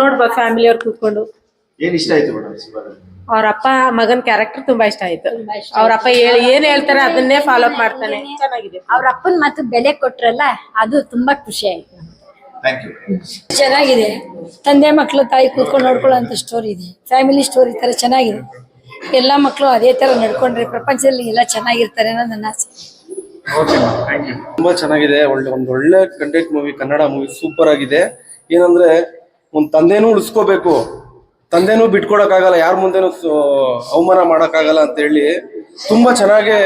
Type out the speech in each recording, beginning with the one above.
ನೋಡ್ಬೋದು ಫ್ಯಾಮಿಲಿ ಅವ್ರು ಕೂತ್ಕೊಂಡು. ಏನ್ ಇಷ್ಟ ಆಯ್ತು ಮೇಡಮ್ ಅವ್ರ ಅಪ್ಪ ಮಗನ್ ಕ್ಯಾರೆಕ್ಟರ್ ತುಂಬಾ ಇಷ್ಟ ಆಯ್ತು. ಅವ್ರ ಅಪ್ಪ ಹೇಳಿ ಏನ್ ಹೇಳ್ತಾರೆ ಅದನ್ನೇ ಫಾಲೋ ಅಪ್ ಮಾಡ್ತಾನೆ. ಚೆನ್ನಾಗಿದೆ. ಅವ್ರ ಅಪ್ಪನ ಮತ್ತೆ ಬೆಲೆ ಕೊಟ್ರಲ್ಲ ಅದು ತುಂಬಾ ಖುಷಿ ಆಯ್ತು. ಥ್ಯಾಂಕ್ ಯು ಚೆನ್ನಾಗಿದೆ. ತಂದೆ ಮಕ್ಕಳು ತಾಯಿ ಕೂತ್ಕೊಂಡು ನೋಡ್ಕೊಳ್ಳೋಂಥ ಸ್ಟೋರಿ ಇದೆ. ಫ್ಯಾಮಿಲಿ ಸ್ಟೋರಿ ತರ ಚೆನ್ನಾಗಿದೆ. ಎಲ್ಲ ಮಕ್ಕಳು ಅದೇ ತರ ನಡ್ಕೊಂಡ್ರೆ ಪ್ರಪಂಚದಲ್ಲಿ ಎಲ್ಲ ಚೆನ್ನಾಗಿರ್ತಾರೆ ಅನ್ನೋದು ನನ್ನ ಆಸೆ. ತುಂಬಾ ಚೆನ್ನಾಗಿದೆ. ಒಳ್ಳೆ ಒಂದ್ ಒಳ್ಳೆ content movie Kannada movie super ಆಗಿದೆ. ಏನಂದ್ರೆ ಒಂದ್ ತಂದೆನೂ ಉಳಿಸ್ಕೋಬೇಕು. ತಂದೆನೂ ಬಿಟ್ಕೊಡಕ್ಕಾಗಲ್ಲ, ಯಾರ ಮುಂದೆನೂ ಅವಮಾನ ಮಾಡೋಕ್ಕಾಗಲ್ಲ ಅಂತ ಹೇಳಿ ತುಂಬಾ ಚೆನ್ನಾಗಿ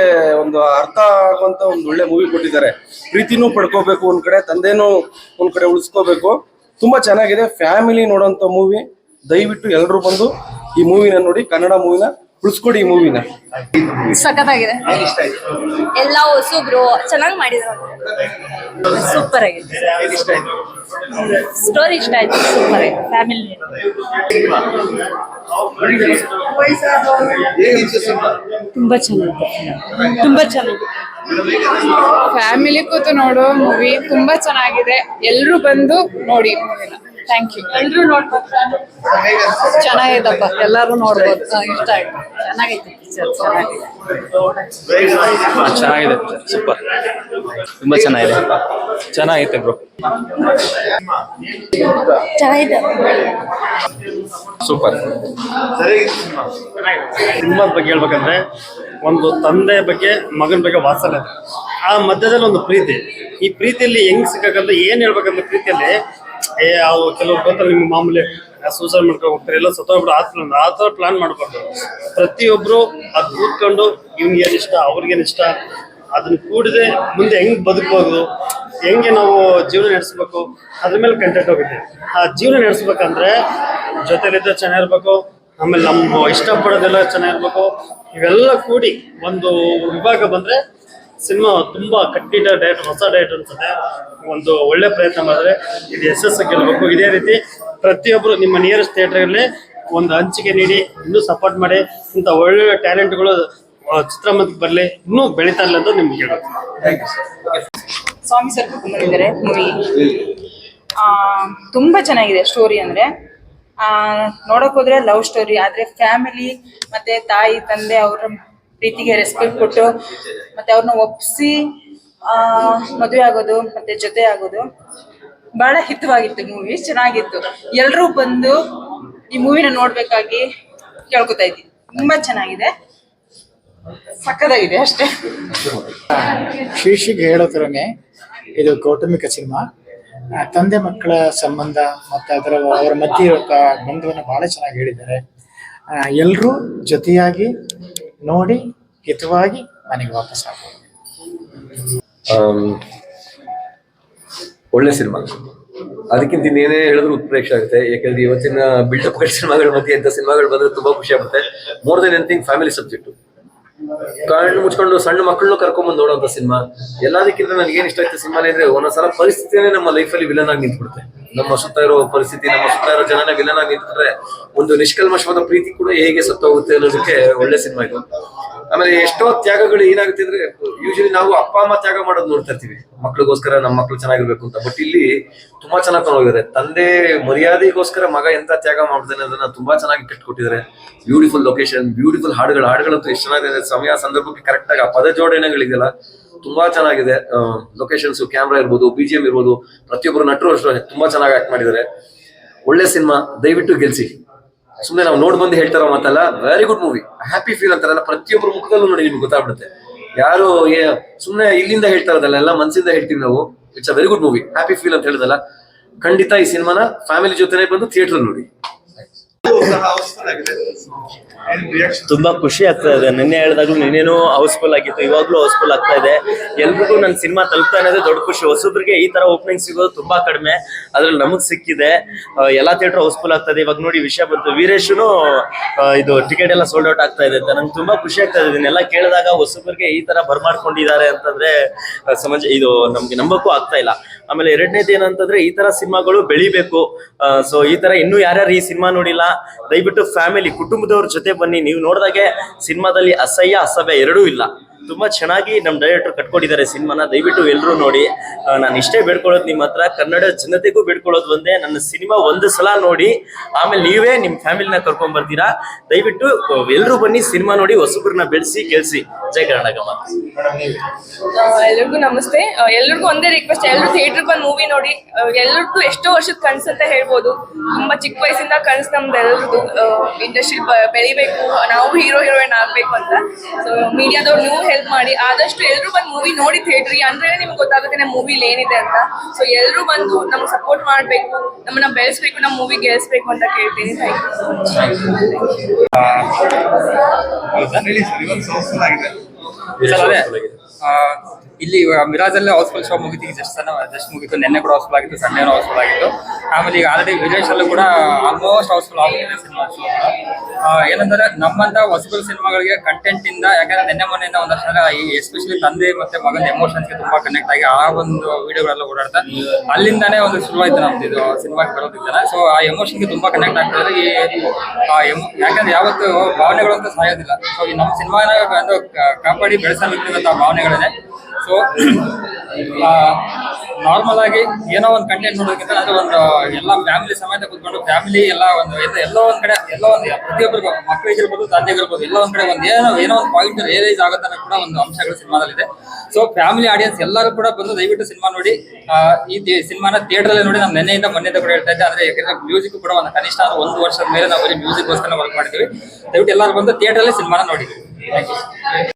ಒಂದು ಅರ್ಥ ಆಗುವಂತ ಒಂದು ಒಳ್ಳೆ ಮೂವಿ ಕೊಟ್ಟಿದ್ದಾರೆ. ಪ್ರೀತಿನೂ ಪಡ್ಕೋಬೇಕು ಒಂದ್ ಕಡೆ, ತಂದೆನೂ ಒಂದ್ ಕಡೆ ಉಳಿಸ್ಕೋಬೇಕು. ತುಂಬಾ ಚೆನ್ನಾಗಿದೆ ಫ್ಯಾಮಿಲಿ ನೋಡೋಂತ ಮೂವಿ ದಯವಿಟ್ಟು ಎಲ್ಲರೂ ಬಂದು ಈ ಮೂವಿನ ನೋಡಿ, ಕನ್ನಡ ಮೂವಿನ ಉಳಿಸ್ಕೊಡಿ ಈ ಮೂವಿನ ಸಖತ್ತಾಗಿದೆ. ಏನ್ ಇಷ್ಟ ಆಯ್ತು ಎಲ್ಲ ಹೊಸಬ್ರು ಚೆನ್ನಾಗಿ ಮಾಡಿದ್ರು. ಸೂಪರ್ ಆಗಿದೆ ಇಷ್ಟ ಸ್ಟೋರಿ ಇಷ್ಟ ಆಯ್ತು ಸೂಪರ್ ಆಗಿದೆ ಫ್ಯಾಮಿಲಿ ತುಂಬಾ ಚೆನ್ನಾಗಿದೆ. ತುಂಬಾ ಚೆನ್ನಾಗಿದೆ. ಫ್ಯಾಮಿಲಿ ಕೂತು ನೋಡೋ ಮೂವಿ ತುಂಬಾ ಚೆನ್ನಾಗಿದೆ. ಎಲ್ರು ಬಂದು ನೋಡಿ ಮೂವಿನ ಥ್ಯಾಂಕ್ ಯು ಎಲ್ಲರೂ ನೋಡ್ಬೋದು? ಚೆನ್ನಾಗೈತಪ್ಪ ಎಲ್ಲರೂ ನೋಡ್ಬೋದು. ಇಷ್ಟ ಆಯ್ತು. ಚೆನ್ನಾಗೈತೆ ಪಿಕ್ಚರ್ ಚೆನ್ನಾಗಿದೆ. ಸೂಪರ್. ತುಂಬಾ ಚೆನ್ನಾಗಿದೆ. ಚೆನ್ನಾಗೈತೆ ಬ್ರೋ ಚೆನ್ನಾಗಿದೆ. ಸೂಪರ್. ಸಿನಿಮಾದ ಬಗ್ಗೆ ಹೇಳ್ಬೇಕಂದ್ರೆ ಒಂದು ತಂದೆ ಬಗ್ಗೆ ಮಗನ ಬಗ್ಗೆ ವಾತ್ಸಲ್ಯ. ಆ ಮಧ್ಯದಲ್ಲಿ ಒಂದು ಪ್ರೀತಿ. ಈ ಪ್ರೀತಿಯಲ್ಲಿ ಹೆಂಗ್ ಸಿಕ್ಕಂತ ಏನ್ ಹೇಳ್ಬೇಕಂದ್ರೆ ಪ್ರೀತಿಯಲ್ಲಿ ಏ ಅವು ಕೆಲವ್ರು ಬರ್ತಾರೆ ನಿಮ್ಗೆ ಮಾಮೂಲಿ ಸೂಸೈಡ್ ಮಾಡ್ಕೊಂಡು ಹೋಗ್ತಾರೆ ಎಲ್ಲ ಸತ್ತೋಗ್ಬಿಟ್ಟು ಆ ಥರ ಆ ಥರ ಪ್ಲಾನ್ ಮಾಡ್ಬಾರ್ದು ಪ್ರತಿಯೊಬ್ಬರು ಅದು ಕೂತ್ಕೊಂಡು ಇವ್ನಿಗೆ ಏನ್ ಇಷ್ಟ, ಅವ್ರಿಗೇನ್ ಇಷ್ಟ? ಅದನ್ನ ಕೂಡದೆ ಮುಂದೆ ಹೆಂಗ್ ಬದುಕ್ಬೋದು? ಹೆಂಗೆ ನಾವು ಜೀವನ ನಡೆಸ್ಬೇಕು? ಅದ್ರ ಮೇಲೆ ಕಂಟೆಂಟ್ ಹೋಗುತ್ತೆ. ಆ ಜೀವನ ನಡೆಸ್ಬೇಕಂದ್ರೆ ಜೊತೆಲಿದ್ದ ಚೆನ್ನಾಗಿರ್ಬೇಕು, ಆಮೇಲೆ ನಮ್ಮ ಇಷ್ಟಪಡೋದೆಲ್ಲ ಚೆನ್ನಾಗಿರ್ಬೇಕು. ಇವೆಲ್ಲ ಕೂಡಿ ಒಂದು ವಿಭಾಗ ಬಂದ್ರೆ ಸಿನಿಮಾ ತುಂಬಾ ಕಟ್ಟಿದ ಡೈಟ್ ಹೊಸ ಡೈಟ್ ಅನ್ಸುತ್ತೆ. ಒಂದು ಒಳ್ಳೆ ಪ್ರಯತ್ನ ಮಾಡಿದ್ರೆ ಇದು ಯಶಸ್ಸು ಗೆಲ್ಲಬೇಕು. ಇದೇ ರೀತಿ ಪ್ರತಿಯೊಬ್ಬರು ನಿಮ್ಮ ನಿಯರೆಸ್ಟ್ ಥಿಯೇಟರ್ಗಳಲ್ಲಿ ಒಂದು ಹಂಚಿಕೆ ನೀಡಿ ಇನ್ನೂ ಸಪೋರ್ಟ್ ಮಾಡಿ ಇಂಥ ಒಳ್ಳೆ ಟ್ಯಾಲೆಂಟ್ಗಳು ಚಿತ್ರಮಂದಿಗೆ ಬರಲಿ ಇನ್ನೂ ಬೆಳೀತಾ ಇಲ್ಲ ಅಂತ ನಿಮ್ಗೆ ಹೇಳೋದು. ಸ್ವಾಮಿ ಸರ್ ಬಂದಿದ್ದಾರೆ ಮೂವಿ ತುಂಬಾ ಚೆನ್ನಾಗಿದೆ ಸ್ಟೋರಿ ಅಂದರೆ. ಆ ನೋಡಕ್ ಹೋದ್ರೆ ಲವ್ ಸ್ಟೋರಿ ಆದರೆ ಫ್ಯಾಮಿಲಿ ಮತ್ತೆ ತಾಯಿ ತಂದೆ ಅವರ ಪ್ರೀತಿಗೆ ರೆಸ್ಪೆಕ್ಟ್ ಕೊಟ್ಟು ಮತ್ತೆ ಅವ್ರನ್ನ ಒಪ್ಸಿ, ಆ, ಮದುವೆ ಆಗೋದು, ಮತ್ತೆ ಜೊತೆ ಆಗೋದು. ಬಹಳ ಹಿತವಾಗಿತ್ತು ಮೂವಿ ಚೆನ್ನಾಗಿತ್ತು. ಎಲ್ಲರೂ ಬಂದು ಈ ಮೂವಿನ ನೋಡ್ಬೇಕಾಗಿ ಕೇಳ್ಕೊತಾ ಇದ್ದೀನಿ ತುಂಬಾ ಚೆನ್ನಾಗಿದೆ. ಸಕ್ಕದಾಗಿದೆ ಅಷ್ಟೇ. ಶೀರ್ಷಿಗೆ ಹೇಳೋ ಇದು ಕೌಟುಂಬಿಕ ಸಿನಿಮಾ. ತಂದೆ ಮಕ್ಕಳ ಸಂಬಂಧ ಮತ್ತೆ ಅದರ ಅವರ ಮಧ್ಯೆ ಇರೋ ಬಂಧವನ್ನು ಬಹಳ ಚೆನ್ನಾಗಿ ಹೇಳಿದ್ದಾರೆ. ಎಲ್ಲರೂ ಜೊತೆಯಾಗಿ ನೋಡಿ ಹಿತವಾಗಿ ಮನೆಗೆ ವಾಪಸ್ ಆಗ್ಬೋದು. ಒಳ್ಳೆ ಸಿನಿಮಾ. ಅದಕ್ಕಿಂತ ಇನ್ನೇನೇ ಹೇಳಿದ್ರು ಉತ್ಪ್ರೇಕ್ಷೆ ಆಗುತ್ತೆ. ಯಾಕಂದ್ರೆ ಇವತ್ತಿನ ಬಿಲ್ಡಪ್ ಸಿನಿಮಾಗಳ ಮಧ್ಯೆ ಇಂಥ ಸಿನಿಮಾಗಳು ಬಂದ್ರೆ ತುಂಬಾ ಖುಷಿ ಆಗುತ್ತೆ. More than anything family subject ಕಣ್ಣು ಮುಚ್ಕೊಂಡು ಸಣ್ಣ ಮಕ್ಕಳನ್ನು ಕರ್ಕೊಂಡ್ಬಂದು ನೋಡುವಂತ ಸಿನಿಮಾ. ಎಲ್ಲದಕ್ಕಿಂತ ನನಗೆ ಏನ್ ಇಷ್ಟ ಆಯ್ತು ಸಿನಿಮಾ ಅಂದ್ರೆ ಒಂದೊಂದ್ಸಲ ಪರಿಸ್ಥಿತಿನೇ ನಮ್ಮ ಲೈಫಲ್ಲಿ ವಿಲನ್ ಆಗಿ ನಿಂತ್ಬಿಡುತ್ತೆ. ನಮ್ಮ ಸುತ್ತ ಇರೋ ಪರಿಸ್ಥಿತಿ, ನಮ್ಮ ಸುತ್ತ ಇರೋ ಜನನ ವಿಲನ ನಿಂತ್ಕೊಂಡ್ರೆ ಒಂದು ನಿಷ್ಕಲ್ಮಶವಾದ ಪ್ರೀತಿ ಕೂಡ ಹೇಗೆ ಸತ್ತೋಗುತ್ತೆ ಅನ್ನೋದಕ್ಕೆ ಒಳ್ಳೆ ಸಿನಿಮಾ ಇದು. ಆಮೇಲೆ ಎಷ್ಟೋ ತ್ಯಾಗಗಳು ಏನಾಗುತ್ತೆ ಅಂದ್ರೆ ಯೂಶಲಿ ನಾವು ಅಪ್ಪ, ಅಮ್ಮ ತ್ಯಾಗ ಮಾಡೋದು ನೋಡ್ತಾ ಇರ್ತೀವಿ. ಮಕ್ಳಿಗೋಸ್ಕರ ನಮ್ಮ ಮಕ್ಳು ಚೆನ್ನಾಗಿರ್ಬೇಕು ಅಂತ. ಬಟ್ ಇಲ್ಲಿ ತುಂಬಾ ಚೆನ್ನಾಗಿ ಹೋಗಿದ್ದಾರೆ ತಂದೆ ಮರ್ಯಾದೆಗೋಸ್ಕರ ಮಗ ಎಂತ ತ್ಯಾಗ ಮಾಡ್ತಾನೆ ಅದನ್ನ ತುಂಬಾ ಚೆನ್ನಾಗಿ ಕಟ್ಕೊಟ್ಟಿದ್ದಾರೆ. ಬ್ಯೂಟಿಫುಲ್ ಲೊಕೇಶನ್ ಬ್ಯೂಟಿಫುಲ್ ಹಾಡುಗಳು, ಹಾಡುಗಳಂತೂ ಎಷ್ಟು ಚೆನ್ನಾಗಿದೆ ಸಮಯ, ಸಂದರ್ಭಕ್ಕೆ ಕರೆಕ್ಟ್ ಆಗಿ ಆ ಪದ ಜೋಡಣೆಗಳಿದೆಯಲ್ಲ ತುಂಬಾ ಚೆನ್ನಾಗಿದೆ. ಲೊಕೇಶನ್ಸ್ ಕ್ಯಾಮ್ರಾ ಇರ್ಬೋದು ಬಿ ಜಿ ಎಂ ಇರ್ಬೋದು, ಪ್ರತಿಯೊಬ್ಬರು ನಟರು ಅಷ್ಟು ತುಂಬಾ ಚೆನ್ನಾಗಿ ಆಕ್ಟ್ ಮಾಡಿದ್ದಾರೆ. ಒಳ್ಳೆ ಸಿನಿಮಾ, ದಯವಿಟ್ಟು ಗೆಲ್ಸಿ. ಸುಮ್ಮನೆ ನಾವು ನೋಡ್ ಬಂದು ಹೇಳ್ತಾರೋ ಮಾತಲ್ಲ very good movie happy feel ಅಂತಾರಲ್ಲ ಪ್ರತಿಯೊಬ್ಬರು ಮುಖದಲ್ಲೂ ನೋಡಿ ನಿಮ್ಗೆ ಗೊತ್ತಾಗ್ಬಿಡುತ್ತೆ. ಯಾರು ಸುಮ್ಮನೆ ಇಲ್ಲಿಂದ ಹೇಳ್ತಾ ಇರೋದಲ್ಲ, ಎಲ್ಲ ಮನಸ್ಸಿಂದ ಹೇಳ್ತೀವಿ ನಾವು. It's a very good movie happy feel ಅಂತ ಹೇಳಿದಲ್ಲ. ಖಂಡಿತ ಈ ಸಿನಿಮಾನ ಫ್ಯಾಮಿಲಿ ಜೊತೆನೆ ಬಂದು ಥಿಯೇಟರ್ ನೋಡಿ. ತುಂಬಾ ಖುಷಿ ಆಗ್ತಾ ಇದೆ. ನಿನ್ನೆ ಹೇಳಿದಾಗ್ಲೂ ನಿನ್ನೇನು ಹೌಸ್ಫುಲ್ ಆಗಿತ್ತು ಇವಾಗ್ಲೂ ಹೌಸ್ಫುಲ್ ಆಗ್ತಾ ಇದೆ. ಎಲ್ರಿಗೂ ನನ್ ಸಿನಿಮಾ ತಲುಪ್ತಾ ಅನ್ನೋದೇ ದೊಡ್ಡ ಖುಷಿ. ಹೊಸಬ್ರಿಗೆ ಈ ತರ ಓಪನಿಂಗ್ ಸಿಗೋದು ತುಂಬಾ ಕಡಿಮೆ. ಅದ್ರಲ್ಲಿ ನಮಗ್ ಸಿಕ್ಕಿದೆ. ಎಲ್ಲಾ ಥಿಯೇಟರ್ ಹೌಸ್ಫುಲ್ ಆಗ್ತಾ ಇದೆ. ಇವಾಗ ನೋಡಿ ವಿಷಯ ಬಂತು. ವೀರೇಶನು ಇದು ಟಿಕೆಟ್ ಎಲ್ಲ ಸೋಲ್ಡ್ ಔಟ್ ಆಗ್ತಾ ಇದೆ ಅಂತ. ನಂಗೆ ತುಂಬಾ ಖುಷಿ ಆಗ್ತಾ ಇದೆ. ಇದನ್ನೆಲ್ಲ ಕೇಳಿದಾಗ ಹೊಸಬ್ರಿಗೆ ಈ ತರ ಬರ್ಮಾಡ್ಕೊಂಡಿದ್ದಾರೆ ಅಂತಂದ್ರೆ ಸಮಾಜ, ಇದು ನಮ್ಗೆ ನಂಬಕ್ಕೂ ಆಗ್ತಾ ಇಲ್ಲ. ಆಮೇಲೆ ಎರಡನೇದು ಏನಂತಂದ್ರೆ ಈ ತರ ಸಿನಿಮಾಗಳು ಬೆಳಿಬೇಕು. ಸೊ ಈ ತರ ಇನ್ನೂ ಯಾರ್ಯಾರು ಈ ಸಿನಿಮಾ ನೋಡಿಲ್ಲ, ದಯವಿಟ್ಟು ಫ್ಯಾಮಿಲಿ ಕುಟುಂಬದವ್ರ ಜೊತೆ ಬನ್ನಿ. ನೀವು ನೋಡಿದಾಗೆ ಸಿನಿಮಾದಲ್ಲಿ ಅಸಹ್ಯ, ಅಸಭ್ಯ ಎರಡೂ ಇಲ್ಲ. ತುಂಬಾ ಚೆನ್ನಾಗಿ ನಮ್ಮ ಡೈರೆಕ್ಟರ್ ಕಟ್ಕೊಂಡಿದ್ದಾರೆ ಸಿನಿಮಾನ. ದಯವಿಟ್ಟು ಎಲ್ಲರೂ ನೋಡಿ. ನಾನು ಇಷ್ಟೇ ಬೇಡ್ಕೊಳ್ಳೋದು ನಿಮ್ಮ ಹತ್ರ. ಕನ್ನಡ ಜನತೆಗೂ ಬೇಡ್ಕೊಳ್ಳೋದು ಒಂದೇ. ನನ್ನ ಸಿನಿಮಾ ಒಂದು ಸಲ ನೋಡಿ. ಆಮೇಲೆ ನೀವೇ ನಿಮ್ಮ ಫ್ಯಾಮಿಲಿನ ಕರ್ಕೊಂಡ್ ಬರ್ತೀರಾ? ದಯವಿಟ್ಟು ಎಲ್ಲರೂ ಬನ್ನಿ ಸಿನಿಮಾ ನೋಡಿ ಹೊಸಬ್ರನ್ನ ಬೆಳೆಸಿ ಗೆಲ್ಸಿ ಜೈ ಕರ್ನಾಟಕ ಮಾತು. ಎಲ್ರಿಗೂ ನಮಸ್ತೆ. ಎಲ್ರಿಗೂ ಒಂದೇ ರಿಕ್ವೆಸ್ಟ್ ಎಲ್ಲರೂ ಥಿಯೇಟರ್ ಬಂದು ಮೂವಿ ನೋಡಿ. ಎಲ್ರಿಗೂ ಎಷ್ಟೋ ವರ್ಷದ ಕನಸು ಅಂತ ಹೇಳ್ಬೋದು. ತುಂಬಾ ಚಿಕ್ಕ ವಯಸ್ಸಿಂದ ಕನಸು ನಮ್ದು ಎಲ್ಲರದು ಇಂಡಸ್ಟ್ರಿ ಬೆಳಿಬೇಕು. ನಾವು ಹೀರೋ ಹೀರೋಯಿನ್ ಆಗ್ಬೇಕು ಅಂತ. ಸೊ ಮೀಡಿಯಾದವ್ರು ನೀವು ಹೆಲ್ಪ್ ಮಾಡಿ. ಆದಷ್ಟು ಎಲ್ಲರೂ ಬಂದು ಮೂವಿ ನೋಡಿ ಥಿಯೇಟ್ರಿ ಅಂದ್ರೆ ನಿಮ್ಗೆ ಗೊತ್ತಾಗುತ್ತೆ ನಮ್ಮ ಮೂವಿಲಿ ಏನಿದೆ ಅಂತ. ಸೊ ಎಲ್ಲರೂ ಬಂದು ನಮ್ಗೆ ಸಪೋರ್ಟ್ ಮಾಡಬೇಕು. ನಮ್ಮನ್ನ ಬೆಳೆಸ್ಬೇಕು ನಮ್ಮ ಮೂವಿ ಗೆಲ್ಸ್ಬೇಕು ಅಂತ ಕೇಳ್ತೀನಿ. ಥ್ಯಾಂಕ್ ಯು ಇವತ್ತು ಮಿರಾಜ್ ಇಲ್ಲಿ ಮಿರಾಜಲ್ಲೇ ಹೌಸ್ಫುಲ್ ಶೋ ಮುಗಿತು, ಈಗ ಜಸ್ಟ್ ಜಸ್ಟ್ ಮುಗಿತು. ನಿನ್ನೆ ಕೂಡ ಹೌಸ್ಫುಲ್ ಆಗಿತ್ತು, ಸಂಡೇನೂ ಹೌಸ್ಫುಲ್ ಆಗಿತ್ತು. ಆಮೇಲೆ ಈಗ ಆಲ್ರೆಡಿ ವಿದೇಶಲ್ಲೂ ಕೂಡ ಆಲ್ಮೋಸ್ಟ್ ಹೌಸ್ಫುಲ್ ಆಗಿದೆ ಸಿನಿಮಾ ಶೋ ಏನಂದ್ರೆ ನಮ್ಮಂತ ಹೊಸಫುಲ್ ಸಿನಿಮಾಗಳಿಗೆ ಕಂಟೆಂಟ್ ಇಂದ, ಯಾಕಂದ್ರೆ ನಿನ್ನೆ ಮೊನ್ನೆಯಿಂದ ಒಂದಷ್ಟು ಈ ಎಸ್ಪೆಷಲಿ ತಂದೆ ಮತ್ತೆ ಮಗನ ಎಮೋಷನ್ಸ್ಗೆ ತುಂಬಾ ಕನೆಕ್ಟ್ ಆಗಿ ಆ ಒಂದು ವಿಡಿಯೋಗಳೆಲ್ಲ ಓಡಾಡ್ತಾ, ಅಲ್ಲಿಂದಾನೇ ಒಂದು ಶುರುವಾಯ್ತು ನಮ್ದು ಇದು ಸಿನಿಮಾಗೆ ಬರೋದಿದ್ದಾನೆ ಸೊ ಆ ಎಮೋಷನ್ಗೆ ತುಂಬಾ ಕನೆಕ್ಟ್ ಆಗ್ತದೆ ಈ ಯಾಕಂದ್ರೆ ಯಾವತ್ತು ಭಾವನೆಗಳು ಅಂತ ಸಾಯೋದಿಲ್ಲ. ಸೊ ಈ ನಮ್ಮ ಸಿನಿಮಾನ ಕಾಪಾಡಿ ಬೆಳೆಸಲಿಕ್ಕಿರುವಂತಹ ಭಾವನೆಗಳಿದೆ ಸೊ ನಾರ್ಮಲ್ ಆಗಿ ಏನೋ ಒಂದು ಕಂಟೆಂಟ್ ನೋಡೋದಕ್ಕಿಂತ ಅದು ಒಂದು, ಎಲ್ಲ ಫ್ಯಾಮಿಲಿ ಸಮೇತ ಕೂತ್ಕೊಂಡು ಫ್ಯಾಮಿಲಿ ಎಲ್ಲ ಒಂದು, ಎಲ್ಲ- ಒಂದ್ ಕಡೆ, ಎಲ್ಲೋ ಒಂದು, ಪ್ರತಿಯೊಬ್ಬರಿಗೂ ಮಕ್ಕಳಿಗಿರ್ಬೋದು ತಂದೆಗಿರ್ಬೋದು ಎಲ್ಲ ಒಂದ್ ಕಡೆ ಒಂದು ಏನೋ ಏನೋ ಒಂದು ಪಾಯಿಂಟ್ ರಿಯಲೈಸ್ ಆಗುತ್ತೆ ಅನ್ನೋ ಕೂಡ ಒಂದು ಅಂಶಗಳು ಸಿನಿಮಾದಲ್ಲಿದೆ. ಸೊ ಫ್ಯಾಮಿಲಿ ಆಡಿಯನ್ಸ್ ಎಲ್ಲರೂ ಕೂಡ ಬಂದು ದಯವಿಟ್ಟು ಸಿನಿಮಾ ನೋಡಿ ಈ ಸಿನಿಮಾನ ಥಿಯೇಟರ್ ನೋಡಿ, ನಾನು ನೆನ್ನೆಯಿಂದ ಮೊನ್ನೆಯಿಂದ ಕೂಡ ಹೇಳ್ತಾ ಇದ್ದೆ ಅಂದ್ರೆ ಯಾಕಂದ್ರೆ ಮ್ಯೂಸಿಕ್ ಕೂಡ ಒಂದು ಕನಿಷ್ಠ ಒಂದು ವರ್ಷದ ಮೇಲೆ ನಾವು ಮ್ಯೂಸಿಕ್ ಗೋಸ್ಕರ ವರ್ಕ್ ಮಾಡ್ತೀವಿ. ದಯವಿಟ್ಟು ಎಲ್ಲರೂ ಬಂದು ಥಿಯೇಟರ್ ಅಲ್ಲಿ ಸಿನಿಮಾನ ನೋಡಿ. Thank you